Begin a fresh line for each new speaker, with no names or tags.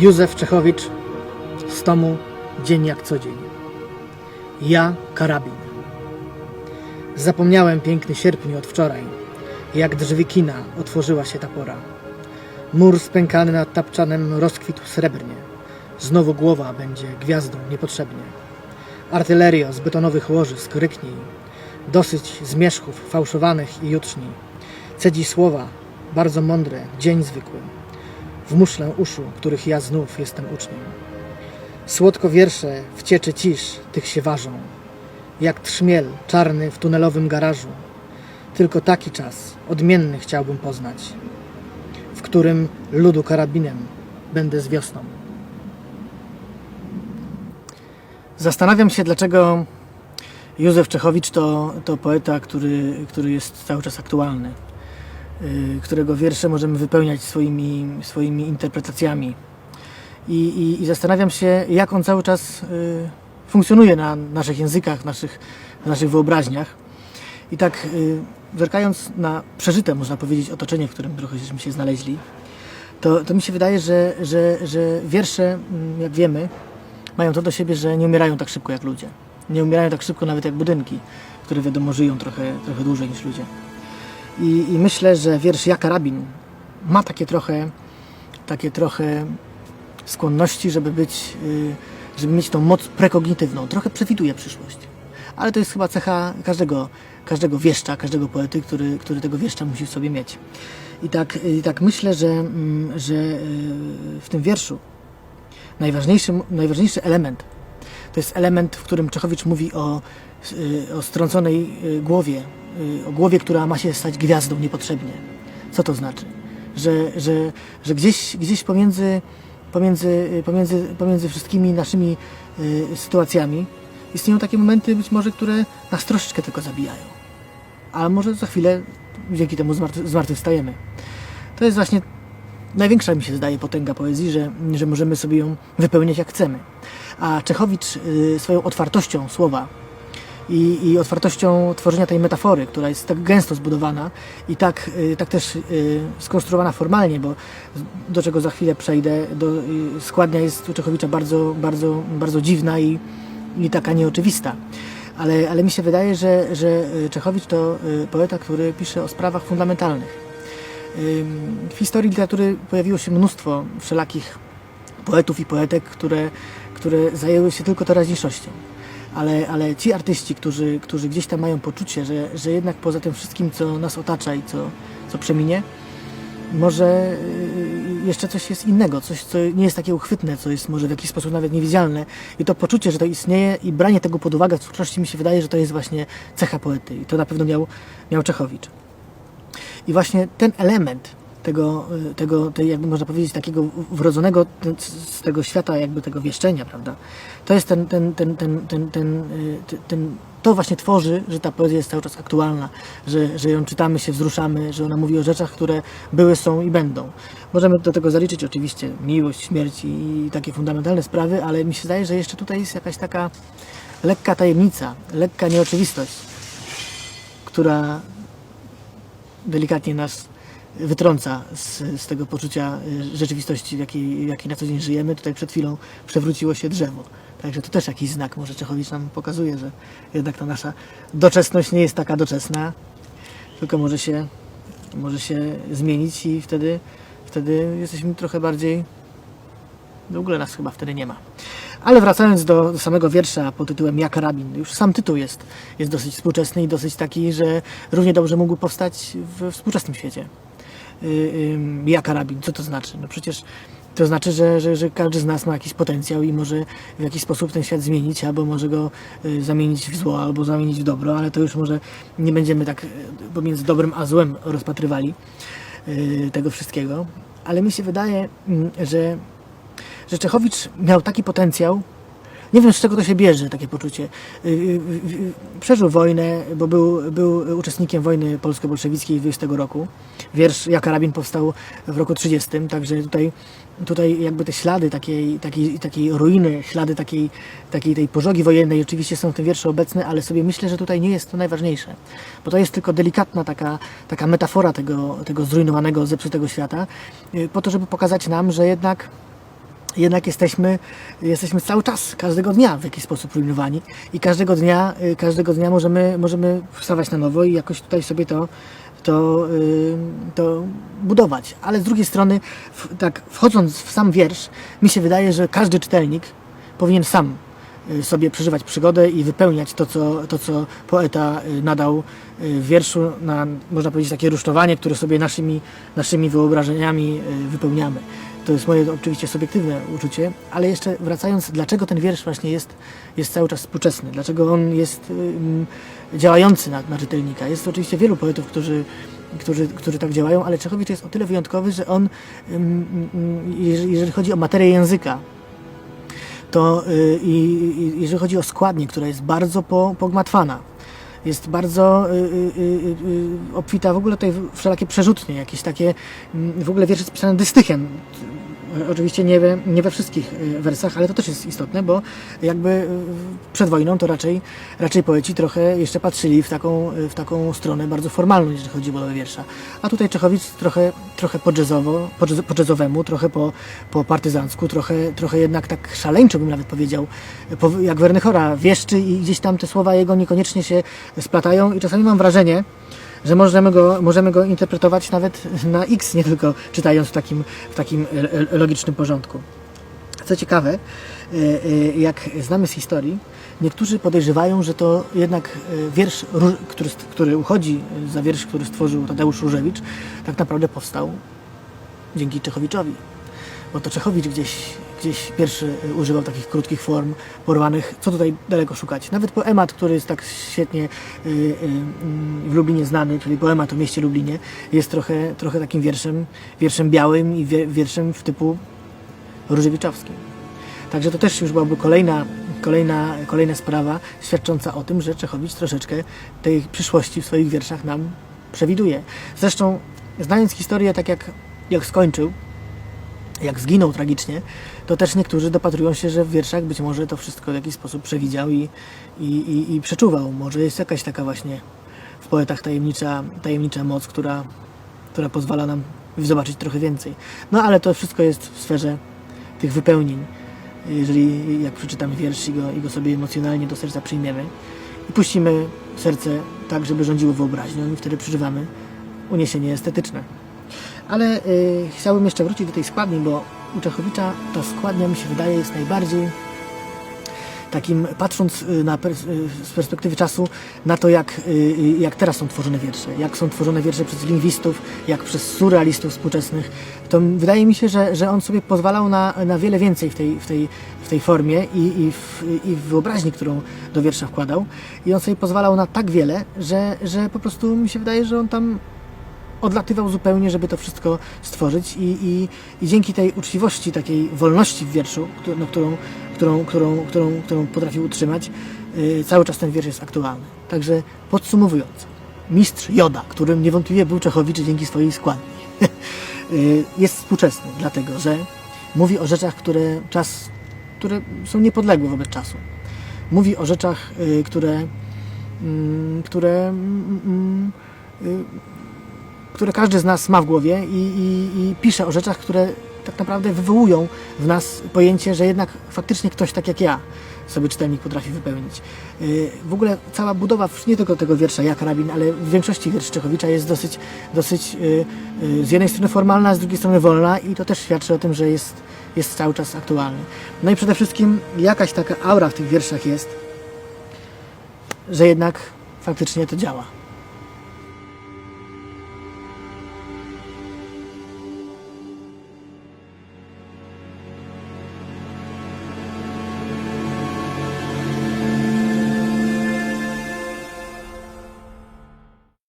Józef Czechowicz z tomu Dzień jak co dzień. Ja karabin. Zapomniałem piękny sierpni od wczoraj, jak drzwi kina otworzyła się ta pora. Mur spękany nad tapczanem rozkwitł srebrnie. Znowu głowa będzie gwiazdą niepotrzebnie. Artylerio z betonowych łożysk ryknij. Dosyć zmierzchów fałszowanych i jutrzni. Cedzi słowa, bardzo mądre, dzień zwykły. W muszlę uszu, których ja znów jestem uczniem. Słodko wiersze w cieczy cisz tych się ważą. Jak trzmiel czarny w tunelowym garażu. Tylko taki czas, odmienny chciałbym poznać, w którym ludu karabinem będę z wiosną. Zastanawiam się, dlaczego Józef Czechowicz to, to poeta, który, który jest cały czas aktualny, którego wiersze możemy wypełniać swoimi, swoimi interpretacjami. I, i, I zastanawiam się, jak on cały czas y, funkcjonuje na naszych językach, naszych, naszych wyobraźniach. I tak y, zerkając na przeżyte, można powiedzieć, otoczenie, w którym trochę żeśmy się znaleźli, to, to mi się wydaje, że, że, że wiersze, mm, jak wiemy, mają to do siebie, że nie umierają tak szybko jak ludzie. Nie umierają tak szybko nawet jak budynki, które wiadomo żyją trochę, trochę dłużej niż ludzie. I, I myślę, że wiersz Ja Karabin ma takie trochę, takie trochę skłonności, żeby być, y, żeby mieć tą moc prekognitywną. Trochę przewiduje przyszłość. Ale to jest chyba cecha każdego, każdego wieszcza, każdego poety, który, który tego wieszcza musi w sobie mieć. I tak, i tak myślę, że, mm, że y, w tym wierszu najważniejszy, najważniejszy element to jest element, w którym Czechowicz mówi o, y, o strąconej y, głowie, y, o głowie, która ma się stać gwiazdą niepotrzebnie. Co to znaczy? Że, że, że gdzieś, gdzieś pomiędzy, pomiędzy, pomiędzy, pomiędzy wszystkimi naszymi y, sytuacjami istnieją takie momenty być może, które nas troszeczkę tylko zabijają. Ale może za chwilę dzięki temu zmartwy- zmartwychwstajemy. To jest właśnie największa mi się zdaje potęga poezji, że, że możemy sobie ją wypełniać jak chcemy. A Czechowicz y, swoją otwartością słowa i, i otwartością tworzenia tej metafory, która jest tak gęsto zbudowana i tak, y, tak też y, skonstruowana formalnie, bo do czego za chwilę przejdę, do, y, składnia jest u Czechowicza bardzo, bardzo, bardzo dziwna i, i taka nieoczywista. Ale, ale mi się wydaje, że, że Czechowicz to poeta, który pisze o sprawach fundamentalnych. W historii literatury pojawiło się mnóstwo wszelakich poetów i poetek, które, które zajęły się tylko teraźniejszością. Ale, ale ci artyści, którzy, którzy gdzieś tam mają poczucie, że, że jednak poza tym wszystkim, co nas otacza i co, co przeminie, może y, jeszcze coś jest innego, coś, co nie jest takie uchwytne, co jest może w jakiś sposób nawet niewidzialne. I to poczucie, że to istnieje i branie tego pod uwagę w twórczości mi się wydaje, że to jest właśnie cecha poety. I to na pewno miał, miał Czechowicz. I właśnie ten element tego, y, tego tej, jakby można powiedzieć, takiego wrodzonego z tego świata, jakby tego wieszczenia, prawda? To jest ten, ten, ten, ten, ten, ten, y, ty- ten, to właśnie tworzy, że ta poezja jest cały czas aktualna, że, że ją czytamy, się wzruszamy, że ona mówi o rzeczach, które były, są i będą. Możemy do tego zaliczyć oczywiście miłość, śmierć i takie fundamentalne sprawy, ale mi się zdaje, że jeszcze tutaj jest jakaś taka lekka tajemnica, lekka nieoczywistość, która delikatnie nas wytrąca z, z tego poczucia y, rzeczywistości, w jakiej, jakiej na co dzień żyjemy. Tutaj przed chwilą przewróciło się drzewo. Także to też jakiś znak, może Czechowicz nam pokazuje, że jednak ta nasza doczesność nie jest taka doczesna, tylko może się, może się zmienić i wtedy, wtedy jesteśmy trochę bardziej w ogóle nas chyba wtedy nie ma. Ale wracając do, do samego wiersza pod tytułem Ja karabin, już sam tytuł jest, jest dosyć współczesny i dosyć taki, że równie dobrze mógł powstać w współczesnym świecie. Yy, yy, ja karabin, co to znaczy? No przecież to znaczy, że, że, że każdy z nas ma jakiś potencjał i może w jakiś sposób ten świat zmienić, albo może go y, zamienić w zło, albo zamienić w dobro, ale to już może nie będziemy tak y, pomiędzy dobrem a złem rozpatrywali y, tego wszystkiego. Ale mi się wydaje, mm, że że Czechowicz miał taki potencjał. Nie wiem, z czego to się bierze, takie poczucie. Yy, yy, yy, Przeżył wojnę, bo był, był uczestnikiem wojny polsko-bolszewickiej 20 roku. Wiersz Ja Karabin powstał w roku 30, także tutaj, tutaj jakby te ślady takiej, takiej, takiej ruiny, ślady takiej, takiej tej pożogi wojennej oczywiście są w tym wierszu obecne, ale sobie myślę, że tutaj nie jest to najważniejsze. Bo to jest tylko delikatna taka, taka metafora tego, tego zrujnowanego, zepsutego świata, po to, żeby pokazać nam, że jednak jednak jesteśmy, jesteśmy cały czas, każdego dnia w jakiś sposób ruinowani i każdego dnia, y, każdego dnia możemy, możemy wstawać na nowo i jakoś tutaj sobie to, to, y, to budować. Ale z drugiej strony, tak wchodząc w sam wiersz, mi się wydaje, że każdy czytelnik powinien sam y, sobie przeżywać przygodę i wypełniać to, co, to, co poeta nadał w wierszu na, można powiedzieć, takie rusztowanie, które sobie naszymi, naszymi wyobrażeniami wypełniamy. To jest moje oczywiście subiektywne uczucie, ale jeszcze wracając, dlaczego ten wiersz właśnie jest, jest cały czas współczesny, dlaczego on jest działający na, na czytelnika. Jest oczywiście wielu poetów, którzy, którzy, którzy tak działają, ale Czechowicz jest o tyle wyjątkowy, że on, jeżeli chodzi o materię języka, to y, i, jeżeli chodzi o składnię, która jest bardzo po, pogmatwana, jest bardzo y, y, y, y, obfita w ogóle tutaj wszelakie przerzutnie, jakieś takie, w ogóle wiersz jest pisany dystychem. Oczywiście nie we, nie we wszystkich y, wersach, ale to też jest istotne, bo jakby y, przed wojną to raczej, raczej poeci trochę jeszcze patrzyli w taką, w taką stronę bardzo formalną, jeżeli chodzi o budowę wiersza. A tutaj Czechowicz trochę, trochę po, jazzowo, po, jazz- po jazzowemu, trochę po, po partyzancku, trochę, trochę jednak tak szaleńczo bym nawet powiedział, po, jak Wernychora wieszczy i gdzieś tam te słowa jego niekoniecznie się splatają i czasami mam wrażenie, że możemy go, możemy go interpretować nawet na X, nie tylko czytając w takim, w takim logicznym porządku. Co ciekawe, e, e, jak znamy z historii, niektórzy podejrzewają, że to jednak e, wiersz, który, który uchodzi za wiersz, który stworzył Tadeusz Różewicz, tak naprawdę powstał dzięki Czechowiczowi. Bo to Czechowicz gdzieś, gdzieś pierwszy e, używał takich krótkich form porwanych. Co tutaj daleko szukać? Nawet poemat, który jest tak świetnie y, y, y, w Lublinie znany, czyli poemat o mieście Lublinie, jest trochę, trochę takim wierszem, wierszem białym i wie, wierszem w typu Różewiczowskim. Także to też już byłaby kolejna, kolejna, kolejna sprawa świadcząca o tym, że Czechowicz troszeczkę tej przyszłości w swoich wierszach nam przewiduje. Zresztą, znając historię tak jak, jak skończył, jak zginął tragicznie, to też niektórzy dopatrują się, że w wierszach być może to wszystko w jakiś sposób przewidział i, i, i, i przeczuwał. Może jest jakaś taka właśnie w poetach tajemnicza, tajemnicza moc, która, która pozwala nam zobaczyć trochę więcej. No ale to wszystko jest w sferze tych wypełnień. Jeżeli jak przeczytamy wiersz i go, i go sobie emocjonalnie do serca przyjmiemy i puścimy serce tak, żeby rządziło wyobraźnią i wtedy przeżywamy uniesienie estetyczne. Ale y, chciałbym jeszcze wrócić do tej składni, bo u Czechowicza ta składnia mi się wydaje jest najbardziej takim, patrząc y, na, y, z perspektywy czasu na to, jak, jak teraz są tworzone wiersze, jak są tworzone wiersze przez lingwistów, jak przez surrealistów współczesnych, to wydaje mi się, że, że on sobie pozwalał na, na wiele więcej w tej, w tej, w tej formie i, i, w, i w wyobraźni, którą do wiersza wkładał. I on sobie pozwalał na tak wiele, że, że po prostu mi się wydaje, że on tam odlatywał zupełnie, żeby to wszystko stworzyć i, i, i dzięki tej uczciwości, takiej wolności w wierszu, no, którą, którą, którą, którą, którą potrafił utrzymać, yy, cały czas ten wiersz jest aktualny. Także podsumowując, mistrz Joda, którym niewątpliwie był Czechowicz dzięki swojej składni, yy, jest współczesny, dlatego że mówi o rzeczach, które czas, które są niepodległe wobec czasu. Mówi o rzeczach, yy, które, mm, które yy, które każdy z nas ma w głowie i, i, i pisze o rzeczach, które tak naprawdę wywołują w nas pojęcie, że jednak faktycznie ktoś tak jak ja sobie czytelnik potrafi wypełnić. Yy, W ogóle cała budowa nie tylko tego wiersza Ja Karabin, ale w większości wierszy Czechowicza jest dosyć, dosyć yy, yy, z jednej strony formalna, z drugiej strony wolna i to też świadczy o tym, że jest, jest cały czas aktualny. No i przede wszystkim jakaś taka aura w tych wierszach jest, że jednak faktycznie to działa.